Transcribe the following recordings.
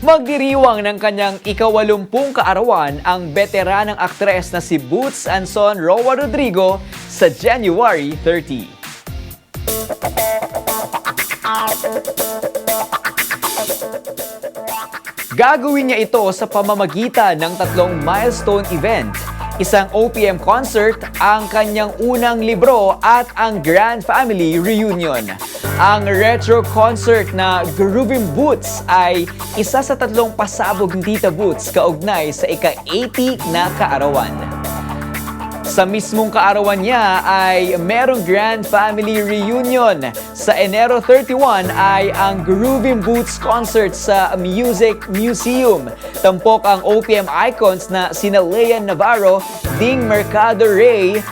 Magdiriwang ng kanyang ikawalumpung kaarawan ang veteranang aktres na si Boots Anson Roa Rodrigo sa January 30. Gagawin niya ito sa pamamagitan ng tatlong milestone event. Isang OPM concert, ang kanyang unang libro at ang Grand Family Reunion. Ang retro concert na Groovin Boots ay isa sa tatlong pasabog ni Tita Boots kaugnay sa ika-80 na kaarawan. Sa mismong kaarawan niya ay merong Grand Family Reunion. Sa Enero 31 ay ang Groovin Boots Concert sa Music Museum. Tampok ang OPM icons na sina Leon Navarro, Ding Mercado Rey,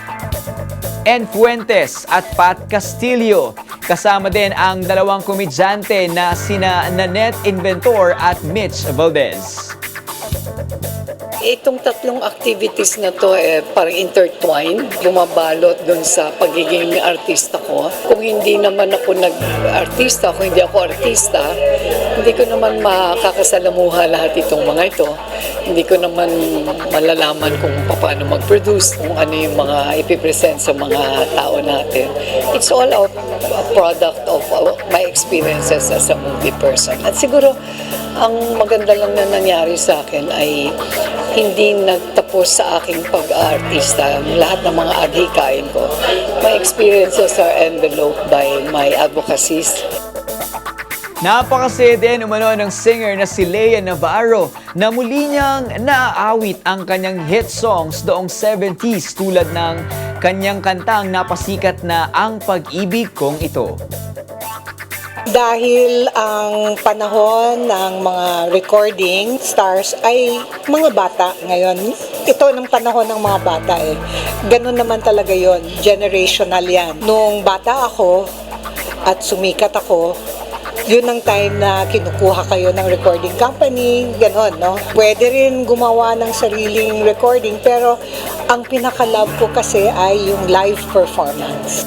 and Fuentes at Pat Castillo. Kasama din ang dalawang komedyante na sina Nanette Inventor at Mitch Valdez. Itong tatlong activities na to eh, parang intertwined, bumabalot dun sa pagiging artista ko. Kung hindi naman ako nag-artista, kung hindi ako artista, hindi ko naman makakasalamuha lahat itong mga ito. Hindi ko naman malalaman kung paano mag-produce, kung ano yung mga ipipresent sa mga tao natin. It's all a, a product of uh, my experiences as a movie person. At siguro, ang maganda lang na nangyari sa akin ay hindi nagtapos sa aking pag-artista. Lahat ng mga adhikain ko. My experiences are enveloped by my advocacies. Napakasaya din umano ng singer na si Lea Navarro na muli niyang naaawit ang kanyang hit songs doong 70s tulad ng kanyang kantang napasikat na Ang Pag-ibig Kong Ito. Dahil ang panahon ng mga recording stars ay mga bata ngayon. Ito ng panahon ng mga bata eh. Ganun naman talaga yon Generational yan. Nung bata ako at sumikat ako, yun ang time na kinukuha kayo ng recording company, ganon, no? Pwede rin gumawa ng sariling recording, pero ang pinaka-love ko kasi ay yung live performance.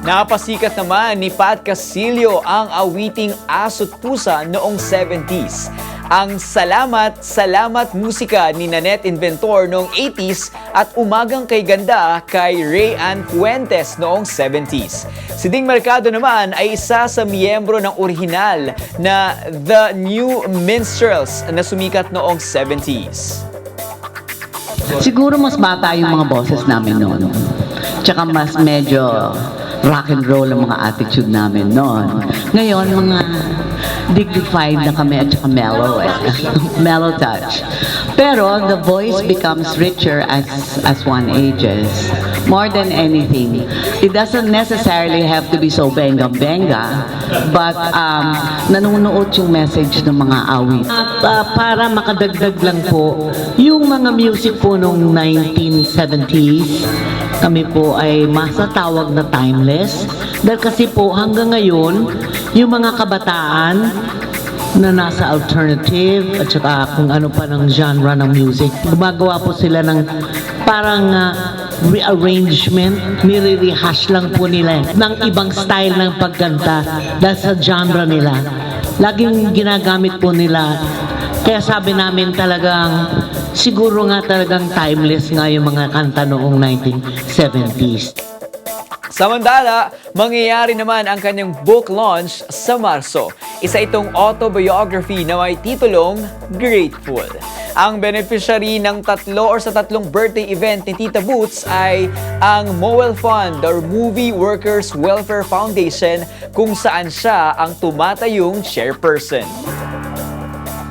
Napasikat naman ni Pat Casillo ang awiting Aso't Pusa noong 70s. Ang Salamat, Salamat musika ni Nanette Inventor noong 80s at Umagang Kay Ganda kay Ray Ann Fuentes noong 70s. Si Ding Mercado naman ay isa sa miyembro ng orihinal na The New Minstrels na sumikat noong 70s. Siguro mas bata yung mga boses namin noon. Tsaka mas medyo rock and roll ang mga attitude namin noon. Ngayon, mga dignified na kami at saka mellow eh. mellow touch. Pero the voice becomes richer as as one ages. More than anything, it doesn't necessarily have to be so benga-benga, but um, nanonood yung message ng mga awit. At uh, para makadagdag lang po, yung mga music po nung 1970s, kami po ay masatawag na timeless. Dahil kasi po hanggang ngayon, yung mga kabataan na nasa alternative at saka kung ano pa ng genre ng music, gumagawa po sila ng parang ah, rearrangement, nire-rehash lang po nila ng ibang style ng pagkanta dahil sa genre nila. Laging ginagamit po nila. Kaya sabi namin talagang siguro nga talagang timeless nga yung mga kanta noong 1970s. Samantala, mangyayari naman ang kanyang book launch sa Marso. Isa itong autobiography na may titulong Grateful. Ang beneficiary ng tatlo or sa tatlong birthday event ni Tita Boots ay ang MOWEL Fund or Movie Workers Welfare Foundation kung saan siya ang tumatayong chairperson.